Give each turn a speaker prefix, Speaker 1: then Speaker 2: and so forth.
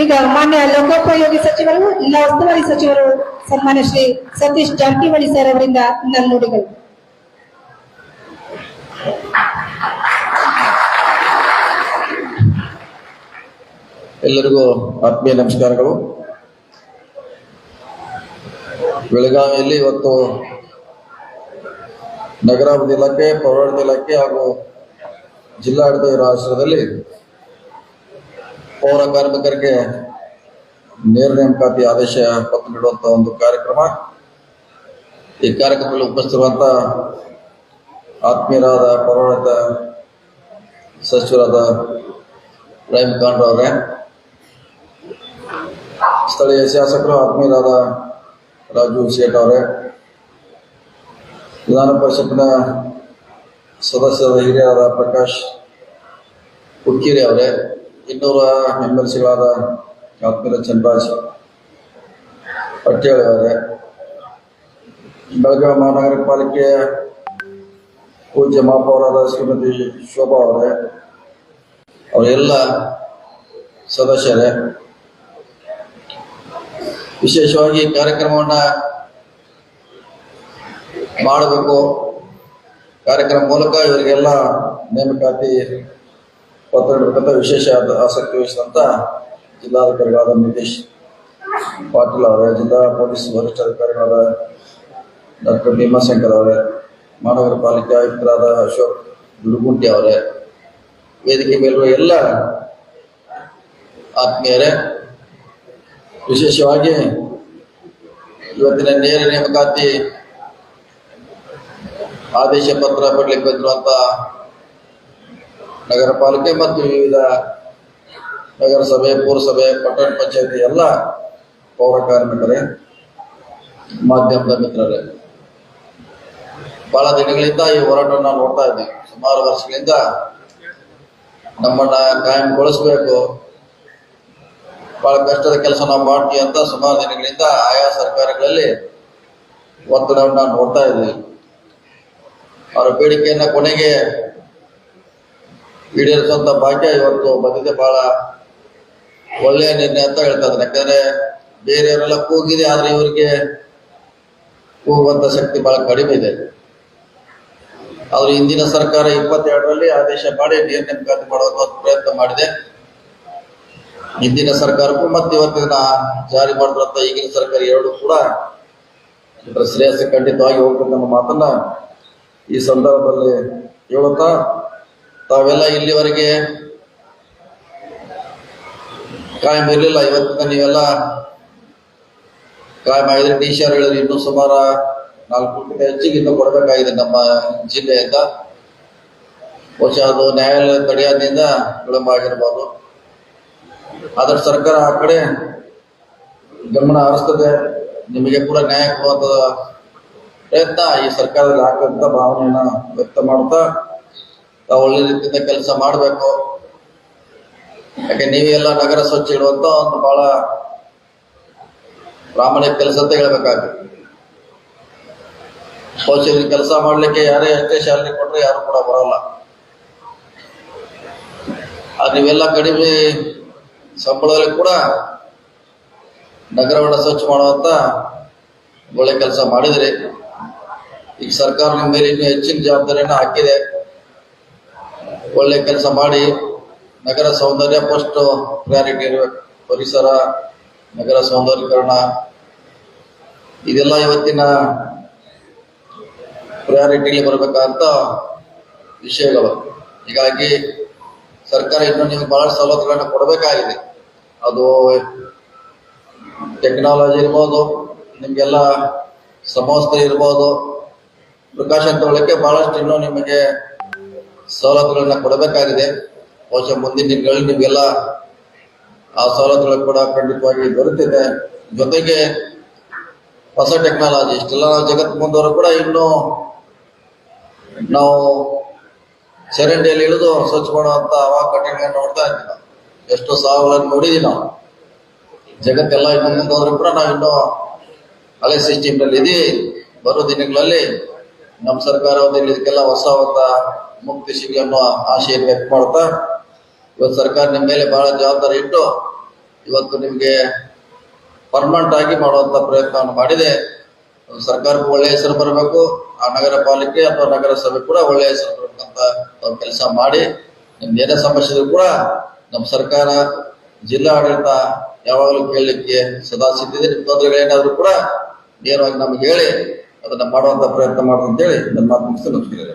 Speaker 1: ಈಗ ಮಾನ್ಯ ಲೋಕೋಪಯೋಗಿ ಸಚಿವರು, ಜಿಲ್ಲಾ ಉಸ್ತುವಾರಿ ಸಚಿವರು, ಸನ್ಮಾನ್ಯ ಶ್ರೀ ಸತೀಶ್ ಜಾರಕಿಹೊಳಿ ಸರ್ ಅವರಿಂದ ನುಡಿಗಳು
Speaker 2: ಎಲ್ಲರಿಗೂ ಆತ್ಮೀಯ ನಮಸ್ಕಾರಗಳು. ಬೆಳಗಾವಿಯಲ್ಲಿ ಇವತ್ತು ನಗರಾಭಿವೃದ್ಧಿ ಇಲಾಖೆ ಪೌರಾಡಳಿತ ಇಲಾಖೆ ಹಾಗೂ ಜಿಲ್ಲಾಡಳಿತ ಆಶ್ರಯದಲ್ಲಿ ಪೌರ ಕಾರ್ಮಿಕರಿಗೆ ನೇರ ನೇಮಕಾತಿ ಆದೇಶ ಪತ್ರ ನೀಡುವಂತ ಒಂದು ಕಾರ್ಯಕ್ರಮ. ಈ ಕಾರ್ಯಕ್ರಮದಲ್ಲಿ ಉಪಸ್ಥಿತಿರುವಂಥ ಆತ್ಮೀಯರಾದ, ಪೌರಾಡಳಿತ ಸಚಿವರಾದ ರಹೀಂ ಖಾನ್ ಅವರೇ, ಸ್ಥಳೀಯ ಶಾಸಕರು, ಆತ್ಮೀಯರಾದ ರಾಜು ಶೇಟ್ ಅವರೇ, ವಿಧಾನ ಪರಿಷತ್ನ ಸದಸ್ಯರಾದ ಹಿರಿಯರಾದ ಪ್ರಕಾಶ್ ಹುಕ್ಕೇರಿ ಅವರೇ. ಇನ್ನೂರ ಮೆಂಬರ್ಸ್ಗಳಾದ ಎಲ್ ಆತ್ಮೀಯ ಚಂದ್ರಾಜ್ ಪಟ್ಟೇಳಿ ಅವರೇ. ಬೆಳಗಾವಿ ಮಹಾನಗರ ಪಾಲಿಕೆ ಪೂಜ್ಯ ಮಹಾಪೌರಾದ ಶ್ರೀಮತಿ ಶೋಭಾ ಅವರೇ. ಅವರೆಲ್ಲ ಸದಸ್ಯರೇ. ವಿಶೇಷವಾಗಿ ಕಾರ್ಯಕ್ರಮವನ್ನ ಮಾಡಬೇಕು. ಕಾರ್ಯಕ್ರಮ ಮೂಲಕ ಇವರಿಗೆಲ್ಲ ನೇಮಕಾತಿ ಪತ್ರ ನೀಡಬೇಕಂತ ವಿಶೇಷ ಆಸಕ್ತಿ ವಹಿಸಿದಂತ ಜಿಲ್ಲಾಧಿಕಾರಿಗಳಾದ ನಿತೀಶ್ ಪಾಟೀಲ್ ಅವರೇ, ಜಿಲ್ಲಾ ಪೊಲೀಸ್ ವರಿಷ್ಠಾಧಿಕಾರಿಗಳಾದ ಡಾಕ್ಟರ್ ಭೀಮಾಶಂಕರ್ ಅವರೇ, ಮಹಾನಗರ ಪಾಲಿಕೆ ಆಯುಕ್ತರಾದ ಅಶೋಕ್ ಗುಡುಗುಂಟಿ ಅವರೇ, ವೇದಿಕೆ ಮೇಲಿರುವ ಎಲ್ಲ ಆತ್ಮೀಯರೇ, ವಿಶೇಷವಾಗಿ ಇವತ್ತಿನ ನೇರ ನೇಮಕಾತಿ ಆದೇಶ ಪತ್ರ ಪಡ್ಲಿಕ್ಕೆ ಅಂತ ನಗರ ಪಾಲಿಕೆ ಮತ್ತು ವಿವಿಧ ನಗರಸಭೆ, ಪುರಸಭೆ, ಪಟ್ಟಣ ಪಂಚಾಯತಿ ಎಲ್ಲ ಪೌರ ಕಾರ್ಮಿಕರೇ, ಮಾಧ್ಯಮದ ಮಿತ್ರರೇ, ಬಹಳ ದಿನಗಳಿಂದ ಈ ಹೋರಾಟವನ್ನು ನೋಡ್ತಾ ಇದ್ದೀವಿ ಸುಮಾರು ವರ್ಷಗಳಿಂದ ನಮ್ಮನ್ನ ಕಾಯಂಗೊಳಿಸಬೇಕು. ಬಹಳ ಕಷ್ಟದ ಕೆಲಸ ನಾವು ಮಾಡ್ತೀವಿ ಅಂತ ಸುಮಾರು ದಿನಗಳಿಂದ ಆಯಾ ಸರ್ಕಾರಗಳಲ್ಲಿ ಒತ್ತಡವನ್ನ ನೋಡ್ತಾ ಇದ್ದೀವಿ ಅವರ ಬೇಡಿಕೆಯನ್ನ ಕೊನೆಗೆ ಈಡೇರಿಸುವಂತ ಭಾಗ್ಯ ಇವತ್ತು ಬಂದಿದೆ. ಬಹಳ ಒಳ್ಳೆಯ ನಿರ್ಣಯ ಅಂತ ಹೇಳ್ತಾ ಇದ್ದಾರೆ. ಯಾಕಂದ್ರೆ ಬೇರೆಯವರೆಲ್ಲ ಕೂಗಿದೆ, ಆದ್ರೆ ಇವರಿಗೆ ಕೂಗುವಂತ ಶಕ್ತಿ ಬಹಳ ಕಡಿಮೆ ಇದೆ. ಆದ್ರೆ ಹಿಂದಿನ ಸರ್ಕಾರ ಇಪ್ಪತ್ತೆರಡರಲ್ಲಿ ಆದೇಶ ಮಾಡಿ ನೀರು ನೇಮಕಾತಿ ಮಾಡುವಂತ ಪ್ರಯತ್ನ ಮಾಡಿದೆ. ಹಿಂದಿನ ಸರ್ಕಾರಕ್ಕೂ ಮತ್ತೆ ಇವತ್ತಿನ ಜಾರಿ ಮಾಡಿರುವಂತ ಈಗಿನ ಸರ್ಕಾರ ಎರಡು ಕೂಡ ಶ್ರೇಯಸ್ಸು ಖಂಡಿತವಾಗಿ ನಮ್ಮ ಮಾತನ್ನ ಈ ಸಂದರ್ಭದಲ್ಲಿ ಹೇಳುತ್ತಾ, ತಾವೆಲ್ಲ ಇಲ್ಲಿವರೆಗೆ ಕಾಯಂ ಇರಲಿಲ್ಲ. ಇವತ್ತಿನ ನೀವೆಲ್ಲ ಕಾಯಂ ಆಗಿದ್ರೆ ಟಿ ಶರ್ ಹೇಳಿದ್ರೆ ಇನ್ನೂ ಸುಮಾರು ನಾಲ್ಕು ಕೋಟಿ ಹೆಚ್ಚಿಗೆ ಇನ್ನೂ ಕೊಡಬೇಕಾಗಿದೆ ನಮ್ಮ ಜಿಲ್ಲೆಯಿಂದ. ಬಹುಶಃ ಅದು ನ್ಯಾಯಾಲಯ ತಡೆಯೋದ್ರಿಂದ ವಿಳಂಬ ಆಗಿರ್ಬೋದು. ಆದ್ರೆ ಸರ್ಕಾರ ಆ ಕಡೆ ಗಮನ ಹರಿಸ್ತದೆ. ನಿಮಗೆ ಕೂಡ ನ್ಯಾಯ ಕೊಡುವಂತ ಪ್ರಯತ್ನ ಈ ಸರ್ಕಾರದಲ್ಲಿ ಹಾಕುವಂತ ಭಾವನೆಯನ್ನ ವ್ಯಕ್ತ ಮಾಡ್ತಾ ತಾವು ಒಳ್ಳೆ ರೀತಿಯಿಂದ ಕೆಲಸ ಮಾಡಬೇಕು. ಯಾಕೆ ನೀವೆಲ್ಲ ನಗರ ಸ್ವಚ್ಛ ಇಡುವಂತ ಒಂದು ಬಹಳ ಪ್ರಾಮಾಣಿಕ ಕೆಲಸ ಅಂತ ಹೇಳ್ಬೇಕಾಗಿ ಶೌಚಾಲಯ ಕೆಲಸ ಮಾಡ್ಲಿಕ್ಕೆ ಯಾರೇ ಎಷ್ಟೇ ಶಾಲೆ ಕೊಟ್ರೆ ಯಾರು ಕೂಡ ಬರಲ್ಲ. ನೀವೆಲ್ಲ ಕಡಿಮೆ ಸಂಬಳದಲ್ಲಿ ಕೂಡ ನಗರವನ್ನ ಸ್ವಚ್ಛ ಮಾಡುವಂತ ಒಳ್ಳೆ ಕೆಲಸ ಮಾಡಿದ್ರಿ ಈಗ ಸರ್ಕಾರ ನಿಮ್ಮ ಮೇಲೆ ಇನ್ನೂ ಹೆಚ್ಚಿನ ಜವಾಬ್ದಾರಿಯನ್ನು ಹಾಕಿದೆ. ಒಳ್ಳೆ ಕೆಲಸ ಮಾಡಿ ನಗರ ಸೌಂದರ್ಯ ಫಸ್ಟ್ ಪ್ರಯಾರಿಟಿ ಇರಬೇಕು ಪರಿಸರ, ನಗರ ಸೌಂದರ್ಯೀಕರಣ, ಇದೆಲ್ಲ ಇವತ್ತಿನ ಪ್ರಯಾರಿಟಿಲಿ ಬರಬೇಕಂತ ವಿಷಯಗಳು. ಹೀಗಾಗಿ ಸರ್ಕಾರ ಇನ್ನು ನಿಮ್ಗೆ ಬಹಳ ಸವಲತ್ತುಗಳನ್ನು ಕೊಡಬೇಕಾಗಿದೆ. ಅದು ಟೆಕ್ನಾಲಜಿ ಇರ್ಬೋದು, ನಿಮಗೆಲ್ಲ ಸಮವಸ್ತ್ರ ಇರ್ಬೋದು ಪ್ರಿಕಾಷನ್ ಹೇಳಕ್ಕೆ ಬಹಳಷ್ಟು ಇನ್ನೂ ನಿಮಗೆ ಸವಲತ್ತುಗಳನ್ನ ಕೊಡಬೇಕಾಗಿದೆ. ಬಹುಶಃ ಮುಂದಿನ ದಿನಗಳಲ್ಲಿ ನಿಮಗೆಲ್ಲ ಆ ಸವಲತ್ತುಗಳು ಕೂಡ ಖಂಡಿತವಾಗಿ ಬರುತ್ತಿದೆ ಜೊತೆಗೆ ಹೊಸ ಟೆಕ್ನಾಲಜಿ ಇಷ್ಟೆಲ್ಲ ನಾವು ಜಗತ್ ಮುಂದವರು ಕೂಡ ಇನ್ನೂ ನಾವು ಚರಂಡಿಯಲ್ಲಿ ಇಳಿದು ಸ್ವಚ್ಛ ಮಾಡುವಂತ ಅವಾಕಟ್ಟೆಗಳನ್ನ ನೋಡ್ತಾ ಇದ್ದೀವಿ. ಎಷ್ಟು ಸಾವುಗಳನ್ನು ನೋಡಿದೀವಿ ನಾವು. ಜಗತ್ತೆಲ್ಲ ಇನ್ನು ಮುಂದೆ ಹೋದ್ರು ಕೂಡ ನಾವು ಇನ್ನೂ ಹಳೆ ಸಿಸ್ಟಮ್ನಲ್ಲಿ ಇದೀವಿ ಬರೋ ದಿನಗಳಲ್ಲಿ ನಮ್ಮ ಸರ್ಕಾರ ಒಂದು ಇದಕ್ಕೆಲ್ಲ ಹೊಸ ಹೊಸ ಮುಕ್ತಿ ಸಿಗಲಿ ಅನ್ನೋ ಆಶೆಯನ್ನು ವ್ಯಕ್ತ ಮಾಡ್ತಾ, ಇವತ್ತು ಸರ್ಕಾರ ನಿಮ್ಮ ಮೇಲೆ ಬಹಳ ಜವಾಬ್ದಾರಿ ಇಟ್ಟು ಇವತ್ತು ನಿಮಗೆ ಪರ್ಮನೆಂಟ್ ಆಗಿ ಮಾಡುವಂತ ಪ್ರಯತ್ನವನ್ನು ಮಾಡಿದೆ. ಸರ್ಕಾರಕ್ಕೂ ಒಳ್ಳೆಯ ಹೆಸರು ಬರಬೇಕು, ಆ ನಗರ ಪಾಲಿಕೆ ಅಥವಾ ನಗರಸಭೆ ಕೂಡ ಒಳ್ಳೆಯ ಹೆಸರು ಬರಬೇಕಂತ ಕೆಲಸ ಮಾಡಿ ನಿಮ್ದು ಏನೇ ಸಮಸ್ಯೆ ಕೂಡ ನಮ್ಮ ಸರ್ಕಾರ ಜಿಲ್ಲಾ ಆಡಳಿತ ಯಾವಾಗಲೂ ಕೇಳಲಿಕ್ಕೆ ಸದಾ ಸಿದ್ಧಿದೆ ನಿಮ್ಮ ತೊಂದರೆಗಳೇನಾದರೂ ಕೂಡ ನೇರವಾಗಿ ನಮ್ಗೆ ಹೇಳಿ ಅದನ್ನ ಮಾಡುವಂತ ಪ್ರಯತ್ನ ಮಾಡೋದು ಅಂತೇಳಿ ನನ್ನ ಮಾತು ಮುಗಿಸಿ ನಮಸ್ಕಾರ